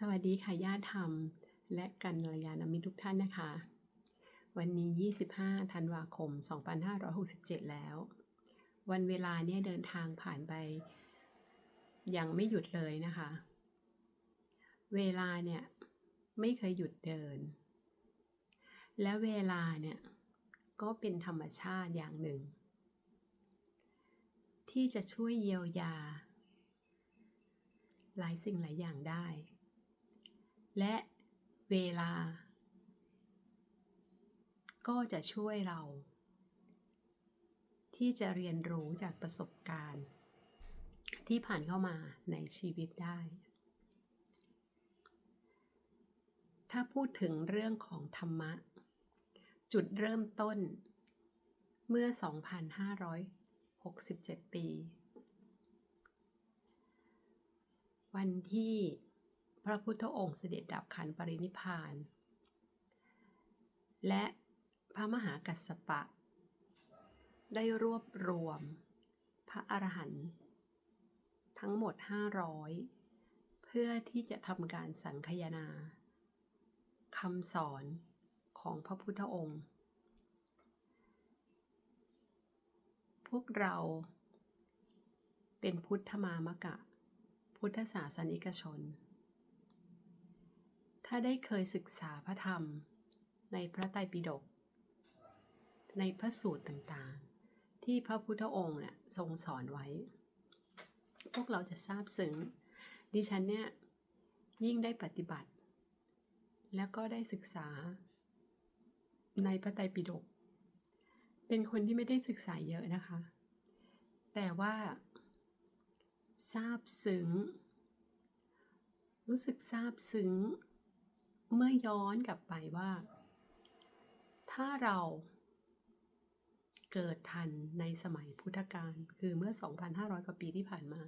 สวัสดีค่ะญาติธรรม และกันรยานมิตรทุกท่านนะคะ วันนี้ 25 ธันวาคม 2567 แล้ว วันเวลาเนี่ยเดินทางผ่านไป ยังไม่หยุดเลยนะคะ เวลาเนี่ยไม่เคยหยุดเดิน และเวลาเนี่ยก็เป็นธรรมชาติอย่างหนึ่ง ที่จะช่วยเยียวยา หลายสิ่งหลายอย่างได้ และเวลา ก็จะช่วยเรา ที่จะเรียนรู้จากประสบการณ์ ที่ผ่านเข้ามาในชีวิตได้ ถ้าพูดถึงเรื่องของธรรมะ จุดเริ่มต้นเมื่อ 2,567 ปี วันที่ พระพุทธองค์เสด็จดับขันปรินิพาน และพระมหากัสสปะ ได้รวบรวม พระอรหันต์ทั้งหมด 500 เพื่อที่จะทำการสังคยนาคำสอนของพระพุทธองค์ พวกเราเป็นพุทธมามกะ พุทธศาสนิกชน ถ้าได้เคยศึกษาพระธรรม ในพระไตรปิฎกในพระสูตรต่างๆ ที่พระพุทธองค์เนี่ยทรงสอนไว้ พวกเราจะทราบซึ้งดิฉันเนี่ยยิ่งได้ปฏิบัติ แล้วก็ได้ศึกษา ในพระไตรปิฎกเป็นคนที่ไม่ได้ศึกษาเยอะนะคะ แต่ว่าทราบซึ้งรู้สึกทราบซึ้ง เมื่อย้อนกลับไปว่า ถ้าเราเกิดทันในสมัยพุทธกาลคือเมื่อ 2,500 กว่าปีที่ผ่านมา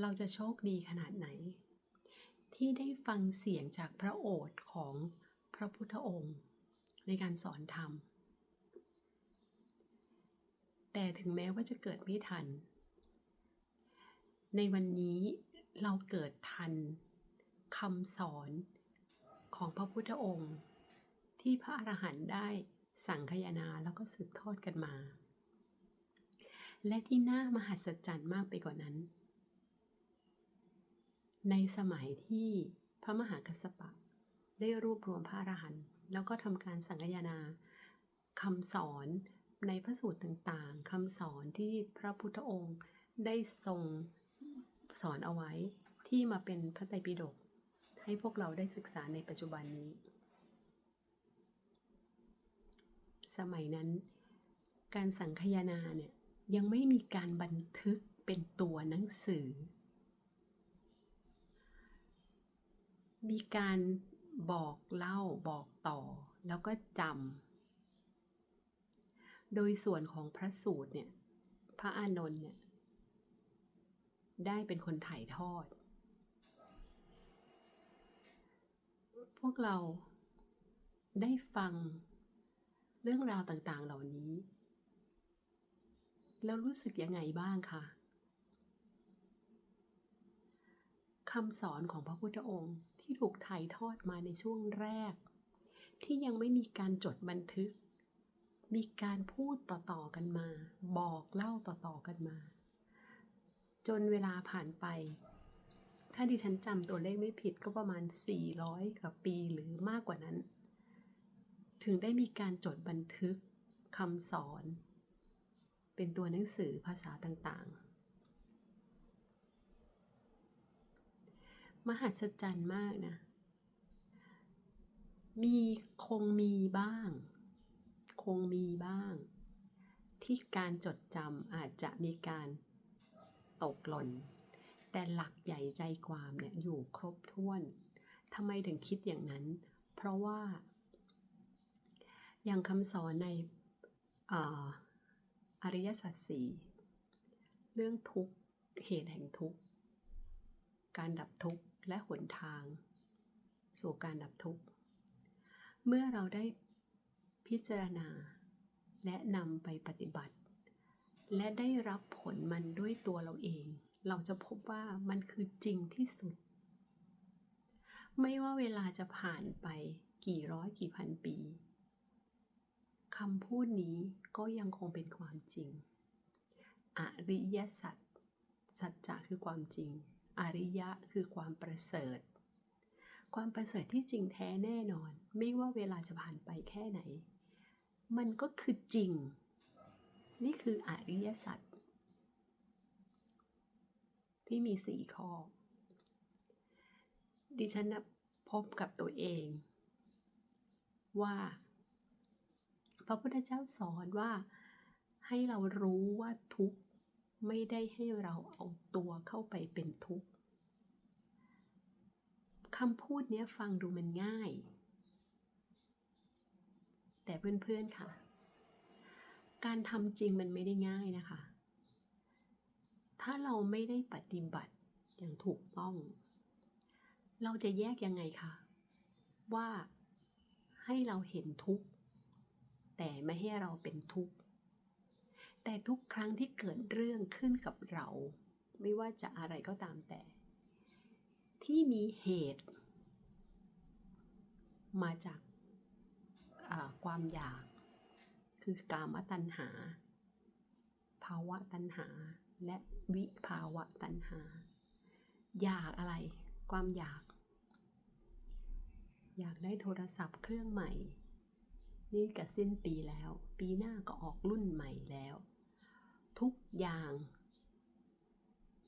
เราจะโชคดีขนาดไหน ที่ได้ฟังเสียงจากพระโอษฐ์ของพระพุทธองค์ ในการสอนธรรม แต่ถึงแม้ว่าจะเกิดไม่ทัน ในวันนี้เราเกิดทันคำสอน ของพระพุทธองค์ ที่พระอรหันต์ได้สั่งขยานาแล้วก็สืบทอดกันมา และที่น่ามหัศจรรย์มากไปกว่านั้น ในสมัยที่พระมหากัสสปะ ได้รวบรวมพระอรหันต์แล้วก็ทำการสังคยนาคำสอนในพระสูตรต่างๆคำสอนที่พระพุทธองค์ได้ทรงสอนเอาไว้ที่มาเป็นพระไตรปิฎก ให้พวกเราได้ศึกษาในปัจจุบันนี้ สมัยนั้น การสังคยนาเนี่ยยังไม่มีการบันทึกเป็นตัวหนังสือ มีการบอกเล่าบอกต่อแล้วก็จำ โดยส่วนของพระสูตรเนี่ย พระอานนท์เนี่ย ได้เป็นคนถ่ายทอด พวกเราได้ฟังเรื่องราวต่างๆ เหล่านี้ แล้วรู้สึกยังไงบ้างคะคำสอนของพระพุทธองค์ที่ถูกถ่ายทอดมาในช่วงแรก ที่ยังไม่มีการจดบันทึก มีการพูดต่อๆกันมา บอกเล่าต่อๆกันมา จนเวลาผ่านไป ถ้าดิฉันจำตัวเลขไม่ผิดก็ประมาณ 400กว่าปีหรือมากกว่านั้น ถึงได้มีการจดบันทึกคำสอน เป็นตัวหนังสือภาษาต่างๆ มหัศจรรย์มากนะ มีคงมีบ้าง คงมีบ้าง ที่การจดจำอาจจะมีการตกหล่น แต่หลักใหญ่ใจความเนี่ยอยู่ครบถ้วนทำไมถึงคิดอย่างนั้น เพราะว่า อย่างคำสอนในออริยสัจสี่เรื่องทุกข์เหตุแห่งทุกข์การดับทุกข์และหนทาง สู่การดับทุกข์เมื่อเราได้พิจารณา และนำไปปฏิบัติ และได้รับผลมันด้วยตัวเราเอง เราจะพบว่ามันคือจริงที่สุด ไม่ว่าเวลาจะผ่านไปกี่ร้อยกี่พันปีคำพูดนี้ก็ยังคงเป็นความจริง อริยสัจสัจจะคือความจริง อริยะคือความประเสริฐ ความประเสริฐที่จริงแท้แน่นอน ไม่ว่าเวลาจะผ่านไปแค่ไหน มันก็คือจริง นี่คืออริยสัจ ที่มีสี่ข้อ ดิฉันพบกับตัวเอง ว่า พระพุทธเจ้าสอนว่าให้เรารู้ว่าทุกข์ไม่ได้ให้เราเอาตัวเข้าไปเป็นทุกข์คำพูดนี้ฟังดูมันง่าย แต่เพื่อนๆค่ะ การทำจริงมันไม่ได้ง่ายนะคะ ถ้าเราไม่ได้ปฏิบัติอย่างถูกต้อง เราจะแยกยังไงคะ ว่าให้เราเห็นทุกข์ แต่ไม่ให้เราเป็นทุกข์ แต่ทุกครั้งที่เกิดเรื่องขึ้นกับเรา ไม่ว่าจะอะไรก็ตามแต่ ที่มีเหตุ มาจากความอยาก คือกามตัณหา ภาวะตัณหา และวิภาวะตัณหา อยากอะไร ความอยาก อยากได้โทรศัพท์เครื่องใหม่ นี่ก็สิ้นปีแล้ว ปีหน้าก็ออกรุ่นใหม่แล้ว ทุกอย่าง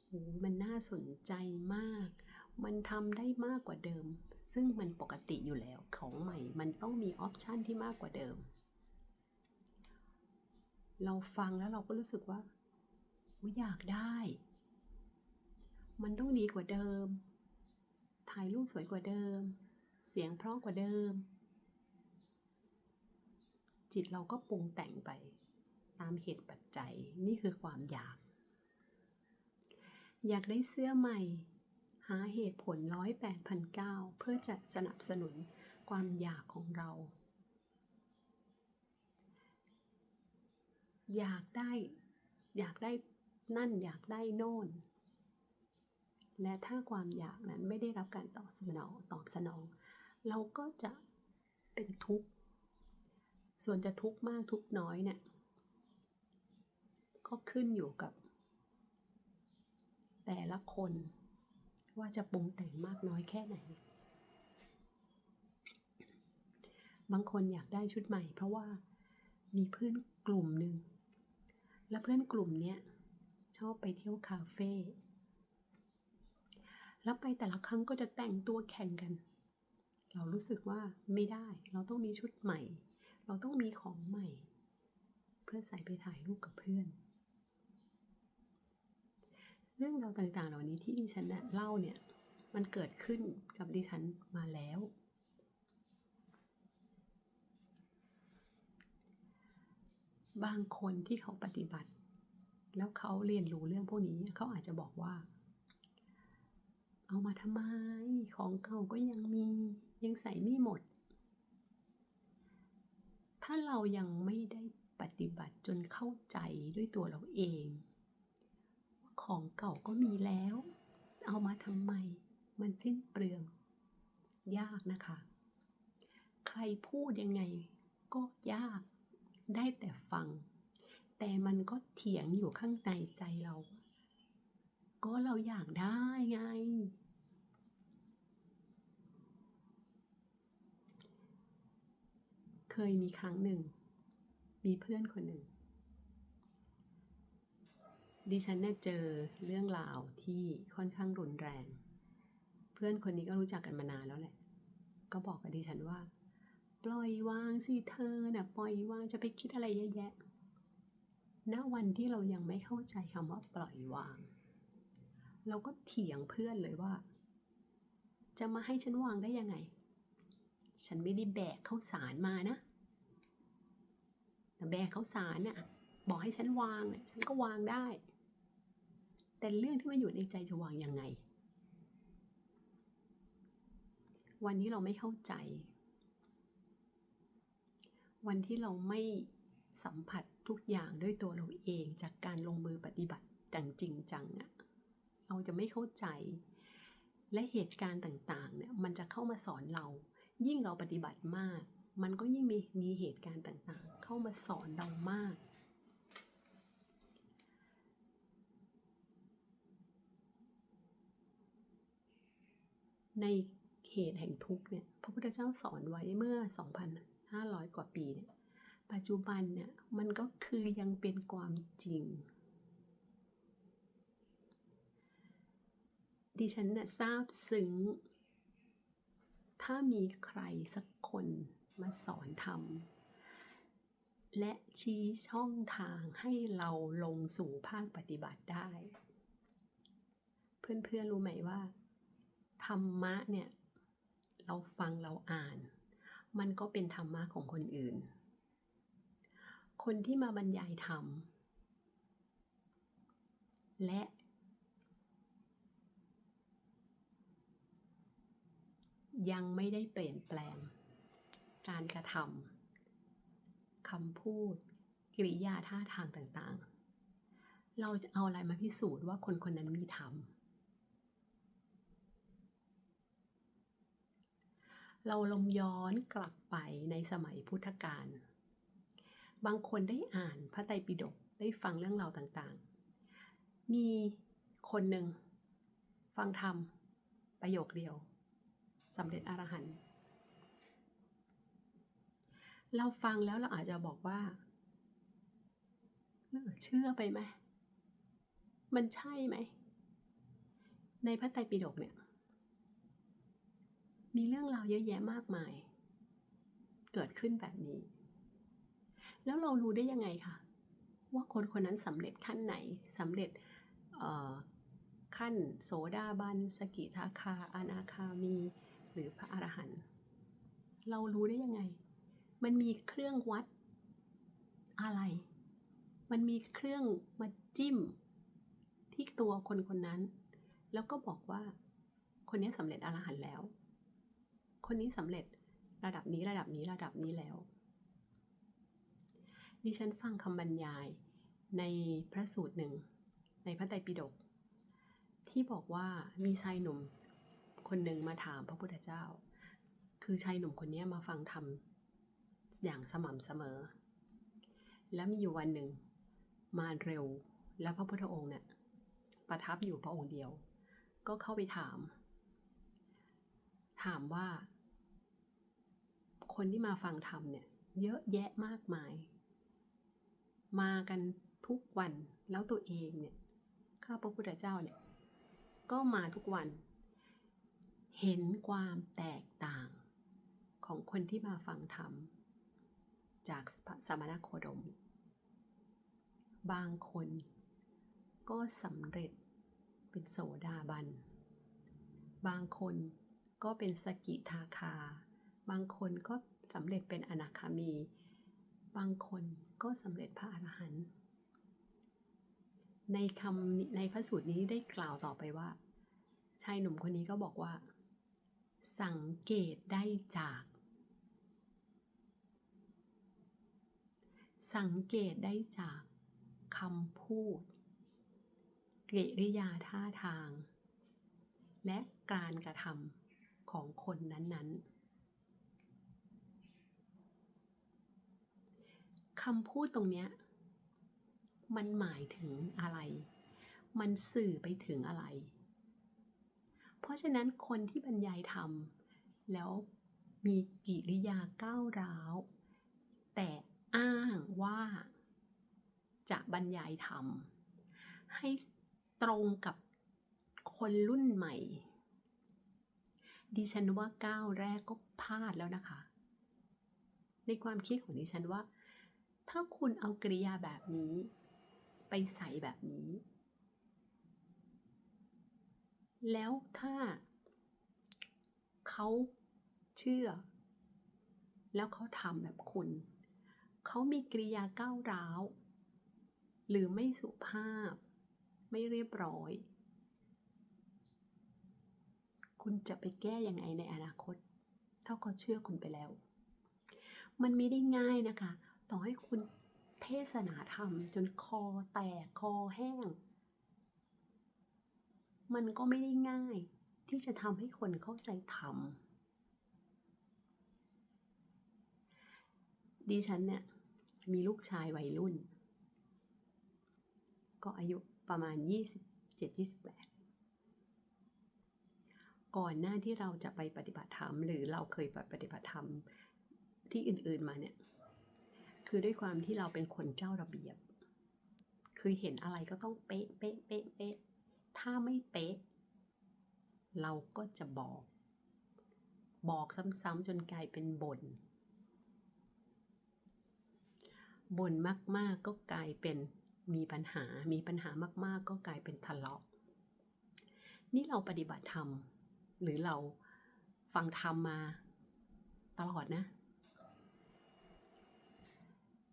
โอ้มันน่าสนใจมาก มันทำได้มากกว่าเดิม ซึ่งมันปกติอยู่แล้ว ของใหม่ มันต้องมีออปชันที่มากกว่าเดิม เราฟังแล้วเราก็รู้สึกว่า อยากได้ มันต้องดีกว่าเดิม ถ่ายรูปสวยกว่าเดิม เสียงเพราะกว่าเดิม จิตเราก็ปรุงแต่งไป ตามเหตุปัจจัยนี่คือความอยาก อยากได้เสื้อใหม่ หาเหตุผลร้อยแปดพันเก้าเพื่อจะสนับสนุนความอยากของเราอยากได้ อยากได้ นั่นอยากได้โน่น และถ้าความอยากนั้นไม่ได้รับการตอบสนองตอบสนอง เราก็จะเป็นทุกข์ ส่วนจะทุกข์มากทุกข์น้อยเนี่ยก็ขึ้นอยู่กับ แต่ละคนว่าจะปรุงแต่งมากน้อยแค่ไหน บางคนอยากได้ชุดใหม่ เพราะว่ามีเพื่อนกลุ่มหนึ่ง และเพื่อนกลุ่มเนี้ย อบไปเที่ยวคาเฟ่แล้วไปแต่ละครั้งก็จะแต่งตัวแข่งกัน เรารู้สึกว่าไม่ได้ เราต้องมีชุดใหม่ เราต้องมีของใหม่ เพื่อใส่ไปถ่ายรูปกับเพื่อน เรื่องราวต่างๆ เหล่านี้ที่ดิฉันเล่าเนี่ย มันเกิดขึ้นกับดิฉันมาแล้ว บางคนที่เขาปฏิบัติ แล้วเขาเรียนรู้เรื่องพวกนี้เขาอาจจะบอกว่า เอามาทำไมของเก่าก็ยังมียังใส่ไม่หมด ถ้าเรายังไม่ได้ปฏิบัติจนเข้าใจด้วยตัวเราเองว่าของเก่าก็มีแล้ว เอามาทำไม มันสิ้นเปลือง ยากนะคะ ใครพูดยังไงก็ยากได้แต่ฟัง แต่มันก็เถียงอยู่ข้างในใจเรา ก็เราอยากได้ไง เคยมีครั้งหนึ่ง มีเพื่อนคนหนึ่ง ดิฉันเนี่ยเจอเรื่องราวที่ค่อนข้างรุนแรง เพื่อนคนนี้ก็รู้จักกันมานานแล้วแหละ ก็บอกกับดิฉันว่า ปล่อยวางสิเธอน่ะปล่อยวางจะไปคิดอะไรเยอะแยะ ณวันที่เรายังไม่เข้าใจคำว่าปล่อยวาง เราก็เถียงเพื่อนเลยว่า จะมาให้ฉันวางได้ยังไง ฉันไม่ได้แบกข้าวสารมานะ แต่แบกข้าวสารน่ะบอกให้ฉันวางฉันก็วางได้ แต่เรื่องที่มันอยู่ในใจจะวางยังไง วันนี้เราไม่เข้าใจ วันที่เราไม่สัมผัส ทุกอย่างด้วยตัวเราเองจากการลงมือปฏิบัติจังจริงจังอะเราจะไม่เข้าใจ และเหตุการณ์ต่างๆเนี่ยมันจะเข้ามาสอนเรา ยิ่งเราปฏิบัติมาก มันก็ยิ่งมีมีเหตุการณ์ต่างๆ เข้ามาสอนเรามาก ในเหตุแห่งทุกเนี่ยพระพุทธเจ้าสอนไว้เมื่อ 2,500 กว่าปีเนี่ย ปัจจุบันเนี่ยมันก็คือยังเป็นความจริง ดิฉันน่ะทราบซึ้ง ถ้ามีใครสักคนมาสอนธรรมและชี้ช่องทางให้เราลงสู่ภาคปฏิบัติได้ เพื่อนๆรู้ไหมว่า ธรรมะเนี่ย เราฟังเราอ่าน มันก็เป็นธรรมะของคนอื่น คนที่มาบรรยายธรรม และ ยังไม่ได้เปลี่ยนแปลง การกระทำคำพูด กริยาท่าทางต่างๆ เราจะเอาอะไรมาพิสูจน์ว่าคนคนนั้นมีธรรมเราลมย้อนกลับไปในสมัยพุทธกาล บางคนได้อ่านพระไตรปิฎกได้ฟังเรื่องราวต่างๆ มีคนหนึ่ง ฟังธรรม ประโยคเดียวสำเร็จอรหันต์เราฟังแล้วเราอาจจะบอกว่าเออเชื่อไปไหมมันใช่ไหม ในพระไตรปิฎกเนี่ย มีเรื่องราวเยอะแยะมากมาย เกิดขึ้นแบบนี้ แล้วเรารู้ได้ยังไงคะว่าคนคนนั้นสำเร็จขั้นไหนสำเร็จขั้นโสดาบัน สกิทาคา อนาคามี หรือพระอรหันต์เรารู้ได้ยังไง มันมีเครื่องวัดอะไร มันมีเครื่องมาจิ้มที่ตัวคนคนนั้น แล้วก็บอกว่า คนนี้สำเร็จอรหันต์แล้ว คนนี้สำเร็จระดับนี้ระดับนี้ระดับนี้แล้ว ดิฉันฟังคำบรรยายในพระสูตรหนึ่ง ในพระไตรปิฎกที่บอกว่ามีชายหนุ่มคนหนึ่งมาถามพระพุทธเจ้า คือชายหนุ่มคนนี้มาฟังธรรมอย่างสม่ำเสมอ แล้วมีอยู่วันหนึ่ง มาเร็วแล้วพระพุทธองค์เนี่ยประทับอยู่พระองค์เดียว ก็เข้าไปถาม ถามว่า คนที่มาฟังธรรมเนี่ย เยอะแยะมากมาย มากันทุกวันแล้วตัวเองเนี่ยข้าพระพุทธเจ้าเนี่ยก็มาทุกวัน เห็นความแตกต่างของคนที่มาฟังธรรม จากสมณโคดม บางคนก็สำเร็จเป็นโสดาบัน บางคนก็เป็นสกิทาคา บางคนก็สำเร็จเป็นอนาคามี บางคน ก็สำเร็จพระอรหันต์ในคำในพระสูตรนี้ได้กล่าวต่อไปว่า ชายหนุ่มคนนี้ก็บอกว่า สังเกตได้จาก สังเกตได้จากคำพูดกริยาท่าทาง และการกระทำของคนนั้นๆ คำพูดตรงเนี้ยมันหมายถึงอะไร มันสื่อไปถึงอะไร เพราะฉะนั้นคนที่บรรยายธรรม แล้วมีกิริยาก้าวร้าว แต่อ้างว่าจะบรรยายธรรม ให้ตรงกับคนรุ่นใหม่ ดิฉันว่าก้าวแรกก็พลาดแล้วนะคะ ในความคิดของดิฉันว่า ถ้าคุณเอากริยาแบบนี้ ไปใส่แบบนี้ แล้วถ้า เขาเชื่อ แล้วเขาทำแบบคุณ เขามีกริยาก้าวร้าว หรือไม่สุภาพ ไม่เรียบร้อย คุณจะไปแก้ยังไงในอนาคต ถ้าเขาเชื่อคุณไปแล้ว มันไม่ได้ง่ายนะคะ ต่อให้คุณเทศนาธรรม จนคอแตกคอแห้ง มันก็ไม่ได้ง่ายที่จะทำให้คนเข้าใจธรรมดิฉันเนี่ยมีลูกชายวัยรุ่น ก็อายุประมาณ 27-28 ก่อนหน้าที่เราจะไปปฏิบัติธรรม หรือเราเคยไปปฏิบัติธรรมที่อื่นๆมาเนี่ย คือด้วยความที่เราเป็นคนเจ้าระเบียบ คือเห็นอะไรก็ต้องเป๊ะ เป๊ะ เป๊ะ เป๊ะ ถ้าไม่เป๊ะ เราก็จะบอก บอกซ้ำๆจนกลายเป็นบน่น บ่นมากๆก็กลายเป็นมีปัญหา มีปัญหามากๆ ก็กลายเป็นทะเลาะ นี่เราปฏิบัติธรรม หรือเราฟังธรรมมาตลอดนะ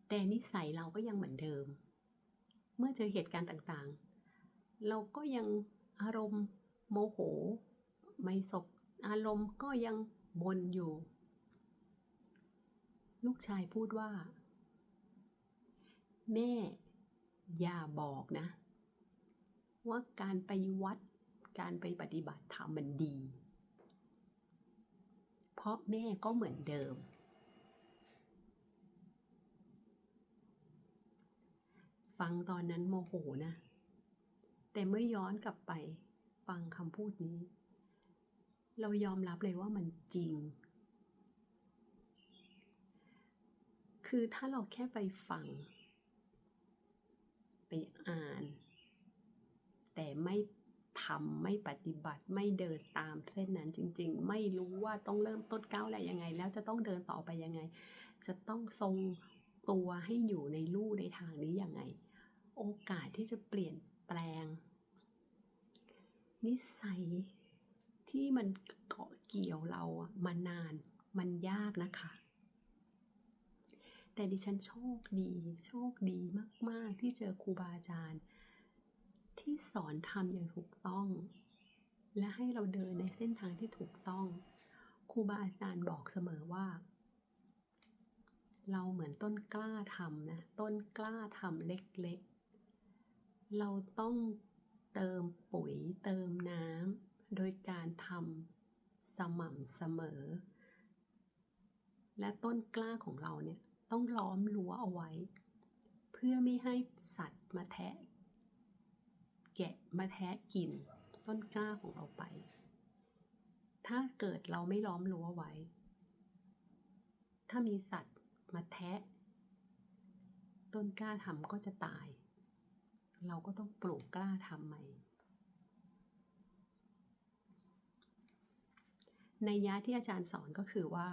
แต่นิสัยเราก็ยังเหมือนเดิม เมื่อเจอเหตุการณ์ต่างๆ เราก็ยังอารมณ์โมโห ไม่สบอารมณ์ก็ยังบนอยู่ ลูกชายพูดว่า แม่อย่าบอกนะ ว่าการไปวัดการไปปฏิบัติธรรมมันดี เพราะแม่ก็เหมือนเดิม ฟังตอนนั้นโมโหนะ แต่เมื่อย้อนกลับไปฟังคำพูดนี้ เรายอมรับเลยว่ามันจริง คือถ้าเราแค่ไปฟัง ไปอ่าน แต่ไม่ทำไม่ปฏิบัติไม่เดินตามเส้นนั้นจริง ๆ ไม่รู้ว่าต้องเริ่มต้นก้าวอะไรยังไง แล้วจะต้องเดินต่อไปยังไง จะต้องทรงตัวให้อยู่ในลู่ในทางนี้ยังไง โอกาสที่จะเปลี่ยนแปลง นิสัยที่มันเกาะเกี่ยวเราอะมานานมันยากนะคะ แต่ดิฉันโชคดี โชคดีมาก ๆ ที่เจอครูบาอาจารย์ ที่สอนทำอย่างถูกต้อง และให้เราเดินในเส้นทางที่ถูกต้องครูบาอาจารย์บอกเสมอว่า เราเหมือนต้นกล้าทำนะ ต้นกล้าทำเล็ก เราต้องเติมปุ๋ยเติมน้ำโดยการทำสม่ำเสมอ และต้นกล้าของเราเนี่ยต้องล้อมรั้วเอาไว้ เพื่อไม่ให้สัตว์มาแทะ แกะมาแทะกินต้นกล้าของเราไป ถ้าเกิดเราไม่ล้อมรั้วไว้ ถ้ามีสัตว์มาแทะ ต้นกล้าทำก็จะตาย เราก็ต้องปลูกกล้าทำใหม่ ในยะที่อาจารย์สอนก็คือว่า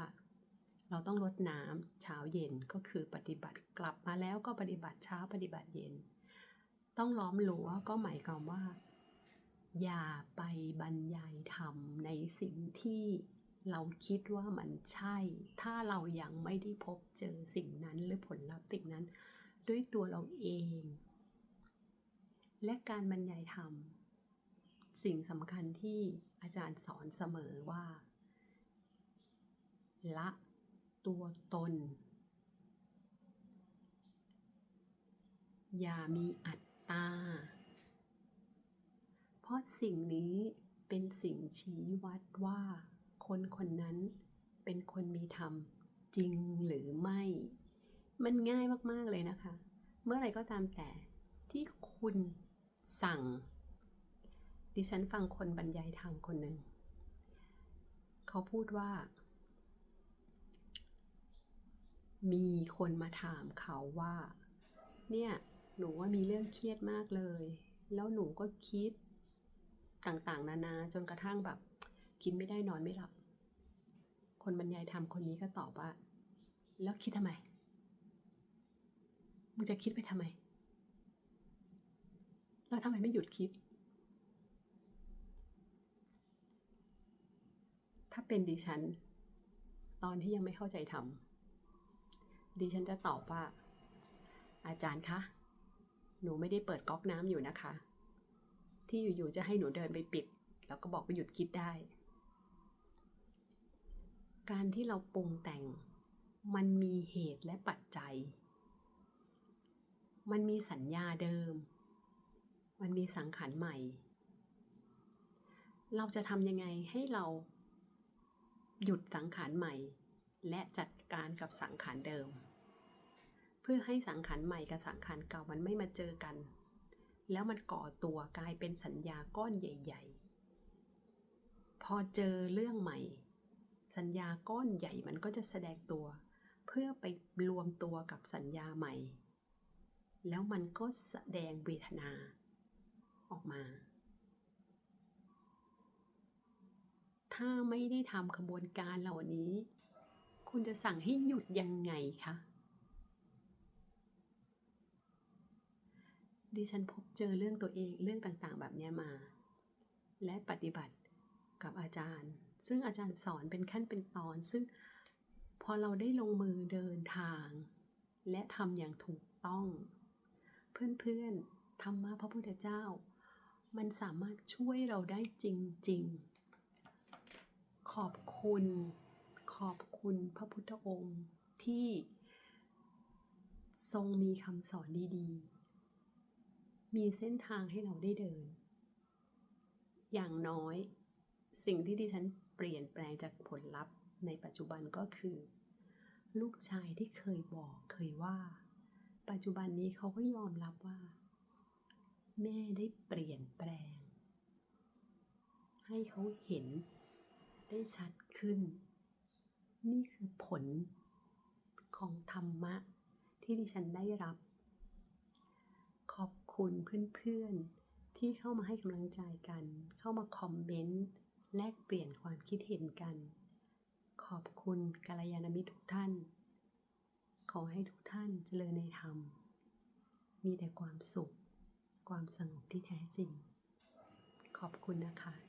เราต้องลดน้ำเช้าเย็นก็คือปฏิบัติกลับมาแล้วก็ปฏิบัติเช้าปฏิบัติเย็น ต้องล้อมรั้วก็หมายความว่า อย่าไปบรรยายธรรมในสิ่งที่เราคิดว่ามันใช่ ถ้าเรายังไม่ได้พบเจอสิ่งนั้นหรือผลลัพธ์สิ่งนั้น ด้วยตัวเราเอง และการบรรยายธรรม สิ่งสำคัญที่อาจารย์สอนเสมอว่า ละตัวตน อย่ามีอัตตา เพราะสิ่งนี้เป็นสิ่งชี้วัดว่า คนคนนั้นเป็นคนมีธรรมจริงหรือไม่ มันง่ายมาก ๆ เลยนะคะ เมื่อไรก็ตามแต่ที่คุณ สั่ง ดิฉันฟังคนบรรยายธรรมคนหนึ่ง เขาพูดว่า มีคนมาถามเขาว่า เนี่ย หนูว่ามีเรื่องเครียดมากเลย แล้วหนูก็คิดต่างๆ นานาจนกระทั่งแบบกินไม่ได้นอนไม่หลับ คนบรรยายธรรมคนนี้ก็ตอบว่า แล้วคิดทำไม มึงจะคิดไปทำไม แล้วทำไมไม่หยุดคิด ถ้าเป็นดิฉัน ตอนที่ยังไม่เข้าใจธรรมดิฉันจะตอบว่า อาจารย์คะ หนูไม่ได้เปิดก๊อกน้ำอยู่นะคะ ที่อยู่ๆจะให้หนูเดินไปปิด แล้วก็บอกว่าหยุดคิดได้ การที่เราปรุงแต่งมันมีเหตุและปัจจัย มันมีสัญญาเดิม มันมีสังขารใหม่ เราจะทำยังไงให้เรา หยุดสังขารใหม่ และจัดการกับสังขารเดิม เพื่อให้สังขารใหม่กับสังขารเก่ามันไม่มาเจอกัน แล้วมันก่อตัวกลายเป็นสัญญาก้อนใหญ่ ๆ พอเจอเรื่องใหม่ สัญญาก้อนใหญ่มันก็จะแสดงตัว เพื่อไปรวมตัวกับสัญญาใหม่ แล้วมันก็แสดงเวทนา ออกมา ถ้าไม่ได้ทำขบวนการเหล่านี้ คุณจะสั่งให้หยุดยังไงคะดิฉันพบเจอเรื่องตัวเองเรื่องต่างๆ แบบนี้มา และปฏิบัติกับอาจารย์ ซึ่งอาจารย์สอนเป็นขั้นเป็นตอน ซึ่งพอเราได้ลงมือเดินทาง และทำอย่างถูกต้อง เพื่อนๆธรรมะพระพุทธเจ้า มันสามารถช่วยเราได้จริง ๆ ขอบคุณ ขอบคุณพระพุทธองค์ที่ทรงมีคำสอนดีๆ มีเส้นทางให้เราได้เดิน อย่างน้อย สิ่งที่ดิฉันเปลี่ยนแปลงจากผลลัพธ์ในปัจจุบันก็คือ ลูกชายที่เคยบอกเคยว่า ปัจจุบันนี้เขาก็ยอมรับว่า แม่ได้เปลี่ยนแปลง ให้เขาเห็นได้ชัดขึ้น นี่คือผลของธรรมะที่ดิฉันได้รับ ขอบคุณเพื่อนๆ ที่เข้ามาให้กำลังใจกัน เข้ามาคอมเมนต์แลกเปลี่ยนความคิดเห็นกัน ขอบคุณกัลยาณมิตรทุกท่าน ขอให้ทุกท่านเจริญในธรรม มีแต่ความสุข ความสงบที่แท้จริง ขอบคุณนะคะ